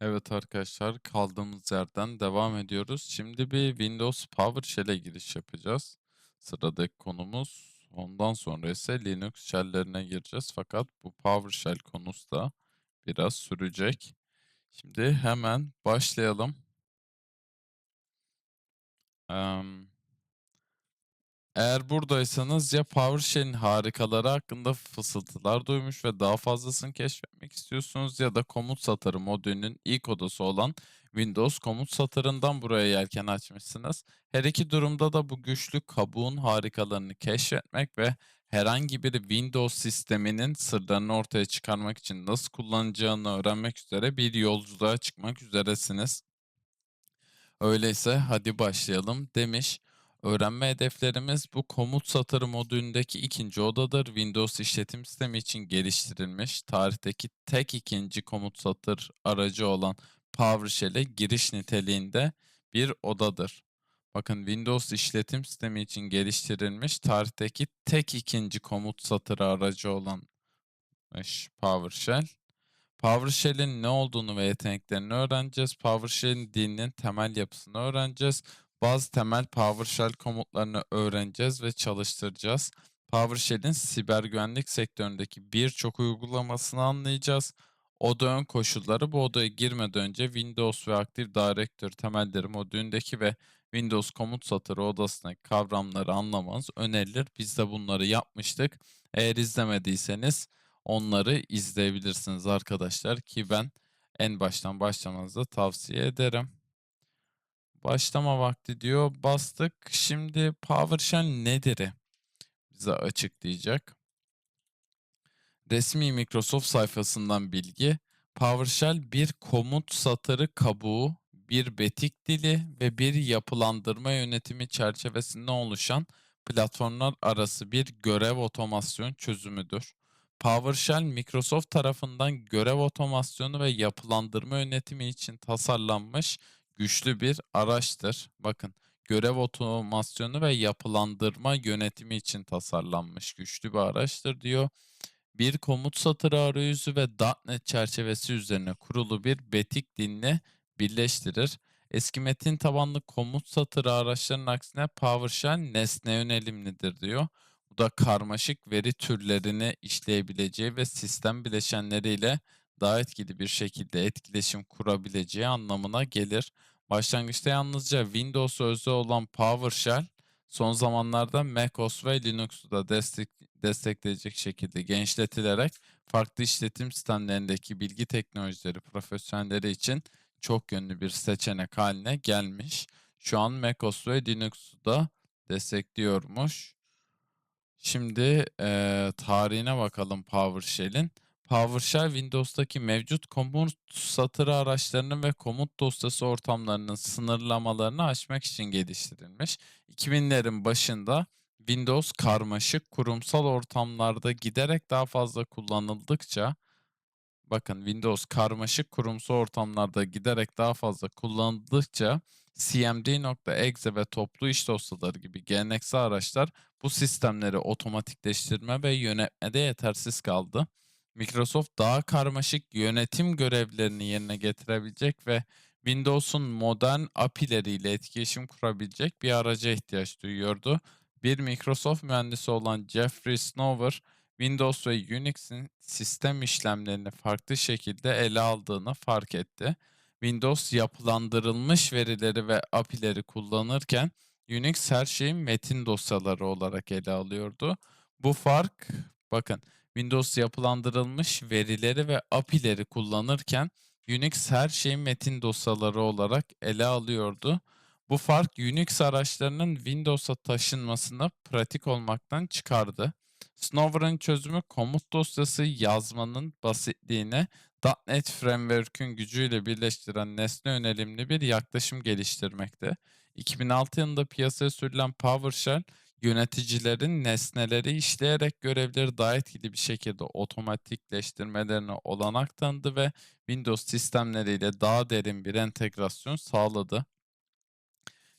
Evet arkadaşlar kaldığımız yerden devam ediyoruz. Şimdi bir Windows PowerShell'e giriş yapacağız. Sıradaki konumuz. Ondan sonra ise Linux shell'lerine gireceğiz. Fakat bu PowerShell konusu da biraz sürecek. Şimdi hemen başlayalım. Em, Eğer buradaysanız ya PowerShell'in harikaları hakkında fısıltılar duymuş ve daha fazlasını keşfetmek istiyorsunuz ya da komut satırı modülünün ilk odası olan Windows komut satırından buraya yelken açmışsınız. Her iki durumda da bu güçlü kabuğun harikalarını keşfetmek ve herhangi bir Windows sisteminin sırlarını ortaya çıkarmak için nasıl kullanacağını öğrenmek üzere bir yolculuğa çıkmak üzeresiniz. Öyleyse hadi başlayalım demiş. Öğrenme hedeflerimiz bu komut satırı modülündeki ikinci odadır. Windows işletim sistemi için geliştirilmiş tarihteki tek ikinci komut satır aracı olan PowerShell'e giriş niteliğinde bir odadır. Bakın Windows işletim sistemi için geliştirilmiş tarihteki tek ikinci komut satırı aracı olan PowerShell PowerShell'in ne olduğunu ve yeteneklerini öğreneceğiz. PowerShell'in dilinin temel yapısını öğreneceğiz. Bazı temel PowerShell komutlarını öğreneceğiz ve çalıştıracağız. PowerShell'in siber güvenlik sektöründeki birçok uygulamasını anlayacağız. Oda ön koşulları bu odaya girmeden önce Windows ve Active Directory temelleri modülündeki ve Windows komut satırı odasındaki kavramları anlamanız önerilir. Biz de bunları yapmıştık. Eğer izlemediyseniz onları izleyebilirsiniz arkadaşlar ki ben en baştan başlamanızı tavsiye ederim. Başlama vakti diyor. Bastık. Şimdi PowerShell nedir? Bize açıklayacak. Resmi Microsoft sayfasından bilgi. PowerShell bir komut satırı kabuğu, bir betik dili ve bir yapılandırma yönetimi çerçevesinde oluşan platformlar arası bir görev otomasyon çözümüdür. PowerShell, Microsoft tarafından görev otomasyonu ve yapılandırma yönetimi için tasarlanmış güçlü bir araçtır. Bakın, görev otomasyonu ve yapılandırma yönetimi için tasarlanmış güçlü bir araçtır diyor. Bir komut satırı arayüzü ve .NET çerçevesi üzerine kurulu bir betik dilini birleştirir. Eski metin tabanlı komut satırı araçlarının aksine PowerShell nesne yönelimlidir diyor. Bu da karmaşık veri türlerini işleyebileceği ve sistem bileşenleriyle daha etkili bir şekilde etkileşim kurabileceği anlamına gelir. Başlangıçta yalnızca Windows özü olan PowerShell, son zamanlarda macOS ve Linux'u da destek, destekleyecek şekilde genişletilerek farklı işletim sistemlerindeki bilgi teknolojileri profesyonelleri için çok yönlü bir seçenek haline gelmiş. Şu an macOS ve Linux'u da destekliyormuş. Şimdi eee, tarihine bakalım PowerShell'in. PowerShell Windows'taki mevcut komut satırı araçlarının ve komut dosyası ortamlarının sınırlamalarını aşmak için geliştirilmiş. 2000'lerin başında Windows karmaşık kurumsal ortamlarda giderek daha fazla kullanıldıkça bakın Windows karmaşık kurumsal ortamlarda giderek daha fazla kullanıldıkça cmd.exe ve toplu iş dosyaları gibi geleneksel araçlar bu sistemleri otomatikleştirme ve yönetmede yetersiz kaldı. Microsoft daha karmaşık yönetim görevlerini yerine getirebilecek ve Windows'un modern API'leriyle etkileşim kurabilecek bir araca ihtiyaç duyuyordu. Bir Microsoft mühendisi olan Jeffrey Snower, Windows ve Unix'in sistem işlemlerini farklı şekilde ele aldığını fark etti. Windows yapılandırılmış verileri ve API'leri kullanırken Unix her şeyi metin dosyaları olarak ele alıyordu. Bu fark, bakın Windows yapılandırılmış verileri ve API'leri kullanırken Unix her şeyi metin dosyaları olarak ele alıyordu. Bu fark Unix araçlarının Windows'a taşınmasını pratik olmaktan çıkardı. Snower'ın çözümü komut dosyası yazmanın basitliğine .NET Framework'ün gücüyle birleştiren nesne yönelimli bir yaklaşım geliştirmekte. 2006 yılında piyasaya sürülen PowerShell, yöneticilerin nesneleri işleyerek görevleri daha etkili bir şekilde otomatikleştirmelerine olanak tanıdı ve Windows sistemleriyle daha derin bir entegrasyon sağladı.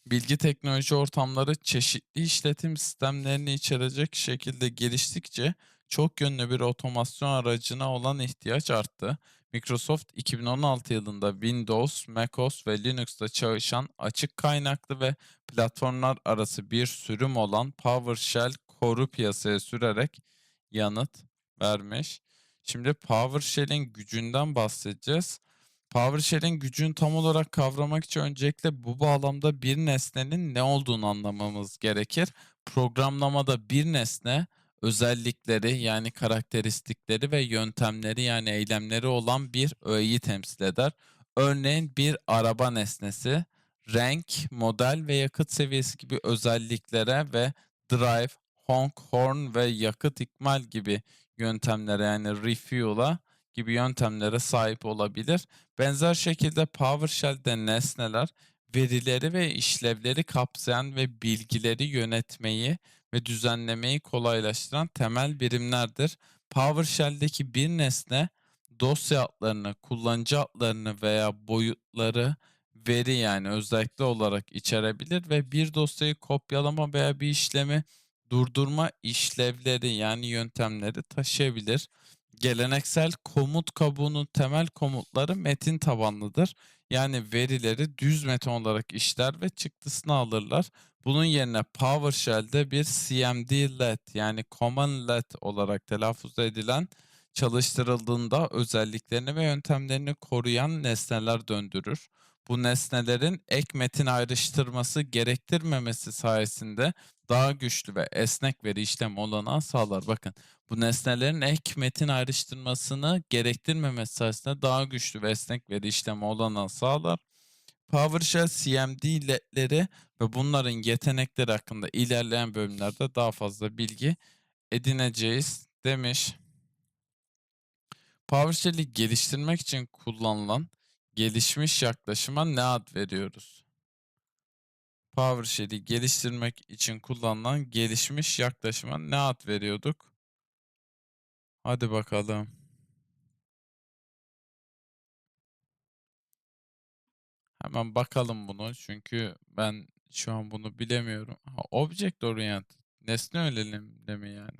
Bilgi teknoloji ortamları çeşitli işletim sistemlerini içerecek şekilde geliştikçe çok yönlü bir otomasyon aracına olan ihtiyaç arttı. Microsoft 2016 yılında Windows, macOS ve Linux'ta çalışan açık kaynaklı ve platformlar arası bir sürüm olan PowerShell Core'u piyasaya sürerek yanıt vermiş. Şimdi PowerShell'in gücünden bahsedeceğiz. PowerShell'in gücünü tam olarak kavramak için öncelikle bu bağlamda bir nesnenin ne olduğunu anlamamız gerekir. Programlamada bir nesne özellikleri yani karakteristikleri ve yöntemleri yani eylemleri olan bir öğeyi temsil eder. Örneğin bir araba nesnesi renk, model ve yakıt seviyesi gibi özelliklere ve drive, honk, horn ve yakıt ikmal gibi yöntemlere yani refuel'a gibi yöntemlere sahip olabilir. Benzer şekilde PowerShell'de nesneler verileri ve işlevleri kapsayan ve bilgileri yönetmeyi ve düzenlemeyi kolaylaştıran temel birimlerdir. PowerShell'deki bir nesne dosya adlarını, kullanıcı adlarını veya boyutları veri yani özellikle olarak içerebilir ve bir dosyayı kopyalama veya bir işlemi durdurma işlevleri yani yöntemleri taşıyabilir. Geleneksel komut kabuğunun temel komutları metin tabanlıdır. Yani verileri düz metin olarak işler ve çıktısını alırlar. Bunun yerine PowerShell'de bir CMD-led yani Command-led olarak telaffuz edilen çalıştırıldığında özelliklerini ve yöntemlerini koruyan nesneler döndürür. Bu nesnelerin ek metin ayrıştırması gerektirmemesi sayesinde daha güçlü ve esnek veri işlem olanağı sağlar. Bakın bu nesnelerin ek metin ayrıştırmasını gerektirmemesi sayesinde daha güçlü ve esnek veri işlemi olanağı sağlar. PowerShell CMD'leri ve bunların yetenekleri hakkında ilerleyen bölümlerde daha fazla bilgi edineceğiz demiş. PowerShell'i geliştirmek için kullanılan gelişmiş yaklaşıma ne ad veriyoruz? PowerShell'i geliştirmek için kullanılan gelişmiş yaklaşıma ne ad veriyorduk? Hadi bakalım. Hemen bakalım bunu çünkü ben şu an bunu bilemiyorum. Ha, object oriented. Nesne önelimde mi yani?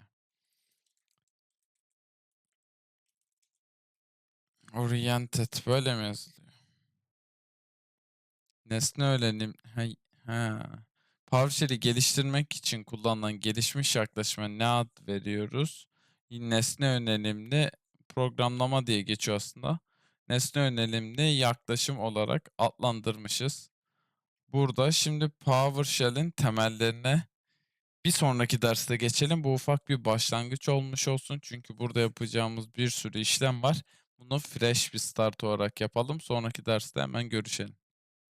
Oriented böyle mi yazılıyor? Nesne öğrenim ha, PowerShell'i geliştirmek için kullanılan gelişmiş yaklaşıma ne ad veriyoruz? Nesne yönelimli programlama diye geçiyor aslında. Nesne yönelimli yaklaşım olarak adlandırmışız. Burada şimdi PowerShell'in temellerine bir sonraki derste geçelim. Bu ufak bir başlangıç olmuş olsun. Çünkü burada yapacağımız bir sürü işlem var. Bunu fresh bir start olarak yapalım. Sonraki derste hemen görüşelim.